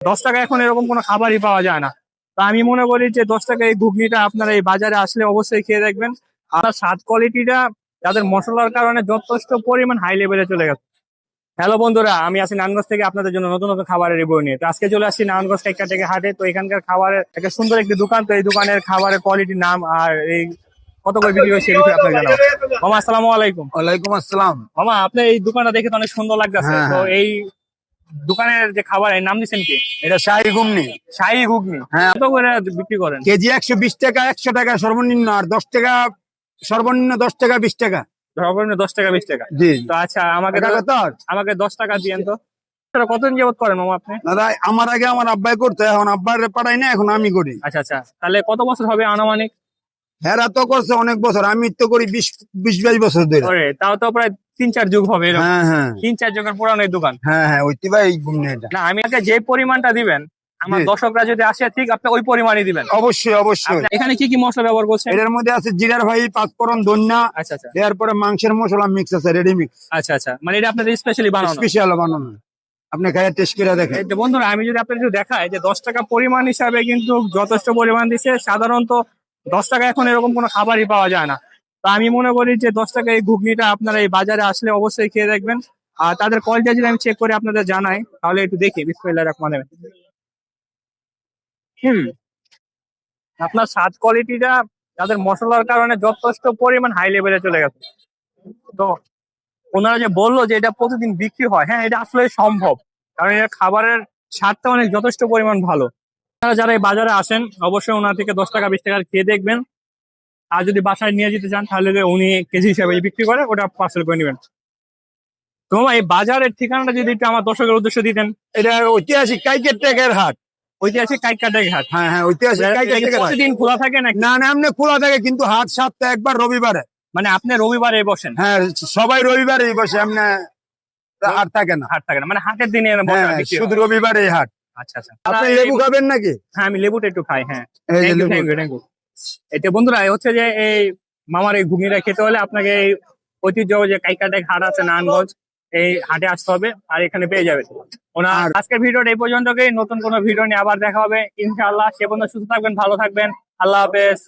দশ টাকা এখন এরকম কোনো খাবারই পাওয়া যায় না। তো আমি মনে করি যে দশ টাকা এই ঘুগনিটা আপনারা এই বাজারে আসলে অবশ্যই খেয়ে দেখবেন। আর স্বাদ কোয়ালিটিটা যাদের মশলার কারণে যথেষ্ট পরিমাণ হাই লেভেলে চলে গেছে। হ্যালো বন্ধুরা আমি আছি নারায়ণগঞ্জ থেকে আপনাদের জন্য নতুন নতুন খাবারের রিভিউ নিয়ে। তো আজকে চলে আসছি নারায়ণগঞ্জ টেক্কা থেকে হাটে। তো এখানকার খাবারের একটা সুন্দর একটি দোকান। তো এই দোকানের খাবারের কোয়ালিটির নাম আর এই কত করে বিক্রি হচ্ছে বিষয়ে আপনাকে জানাব। মামা আসসালামু আলাইকুম। ওয়ালাইকুম আসসালাম। মামা আপনার এই দোকানটা দেখে তো অনেক সুন্দর লাগতেছে। হ্যাঁ, তো হ্যাঁ। এই দোকানের যে খাবার নাম দিচ্ছেন কি? এটা শাহী ঘুমনি শাহী ঘুগনি। হ্যাঁ। কত করে বিক্রি করেন? কেজি একশো বিশ টাকা একশো টাকা সর্বনিম্ন আর দশ টাকা সর্বনিম্ন দশ টাকা বিশ টাকা। সর্বনিম্ন দশ টাকা বিশ টাকা। জি। তো আচ্ছা আমাকে আমাকে দশ টাকা দিয়েন তো। কতদিন যাবত করেন মামা আপনি? দাদা আমার আগে আমার আব্বাই করতো এখন আব্বার পাঠাই না এখন আমি করি। আচ্ছা আচ্ছা। তাহলে কত বছর হবে আনুমানিক? হেরা তো করছে অনেক বছর আমি তো করি বিশ বিশ বাইশ বছর ধরে। তাও তো প্রায় তিন চার যুগ হবে হ্যাঁ হ্যাঁ। তিন চার যুগের পুরানো দোকান। হ্যাঁ হ্যাঁ এটা। না আমি আগে যে পরিমাণটা দিবেন আমার দর্শকরা যদি আসে ঠিক আপনি ওই পরিমাণই দিবেন। অবশ্যই অবশ্যই। এখানে কি কি মশলা ব্যবহার করছেন? এটার মধ্যে আছে জিরার ভাই পাঁচফোড়ন ধন্যা আচ্ছা আচ্ছা। এরপরে মাংসের মশলা মিক্স আছে রেডি মিক্স আচ্ছা আচ্ছা। মানে এটা আপনাদের স্পেশালি বানানো। স্পেশাল বানানো। আপনি খাইয়ে টেস্ট করে দেখেন। বন্ধুরা আমি যদি আপনাদের দেখাই যে দশ টাকা পরিমাণ হিসাবে কিন্তু যথেষ্ট পরিমাণ দিচ্ছে। সাধারণত দশ টাকা এখন এরকম কোনো খাবারই পাওয়া যায় না। তো আমি মনে করি যে দশ টাকা এই ঘুগনিটা আপনারা এই বাজারে আসলে অবশ্যই খেয়ে দেখবেন। আর তাদের কোয়ালিটি যদি আমি চেক করে আপনাদের জানাই, তাহলে একটু দেখি। বিসমিল্লাহির রহমানির রহিম। হুম। আপনার স্বাদ কোয়ালিটিটা তাদের মশলার কারণে যথেষ্ট পরিমাণ হাই লেভেলে চলে গেছে। তো ওনারা যে বলল যে এটা প্রতিদিন বিক্রি হয় হ্যাঁ এটা আসলে সম্ভব। কারণ এটা খাবারের স্বাদটা অনেক যথেষ্ট পরিমাণ ভালো। আপনারা যারা এই বাজারে আসেন অবশ্যই ওনার থেকে দশ টাকা বিশ টাকার খেয়ে দেখবেন। আর যদি বাসায় নিয়ে যেতে চান তাহলে যে উনি কেজি হিসাবে বিক্রি করে ওটা পার্সেল করে নেবেন। তো মামা, এই বাজারের ঠিকানাটা যদি একটু আমার দর্শকের উদ্দেশ্য দিতেন। এটা ঐতিহাসিক কাইকের টেকের হাট। ঐতিহাসিক ঘাট হ্যাঁ হ্যাঁ ঐতিহাসিক হাট। প্রতিদিন খোলা থাকে না না এমনি খোলা থাকে কিন্তু হাট সপ্তাহে একবার রবিবারে। মানে আপনি রবিবারে বসেন? হ্যাঁ সবাই রবিবারে বসে এমনি হাট থাকে না। হাট থাকে না মানে হাটের দিনে হয়। শুধু রবিবারে হাট। আচ্ছা আচ্ছা। আপনি লেবু খাবেন নাকি? হ্যাঁ আমি লেবুটা একটু খাই হ্যাঁ। Thank you thank you thank বন্ধুরা হচ্ছে যে এই মামার এই ঘুগনিটা খেতে হলে আপনাকে এই ঐতিহ্য যে কাইকাটাই হাট আছে নারায়ণগঞ্জ এই হাটে আসতে হবে আর এখানে পেয়ে যাবেন। ওনার আজকের ভিডিওটা এই পর্যন্তই নতুন কোনো ভিডিও নিয়ে আবার দেখা হবে। ইনশাআল্লাহ সে পর্যন্ত সুস্থ থাকবেন ভালো থাকবেন। আল্লাহ হাফেজ।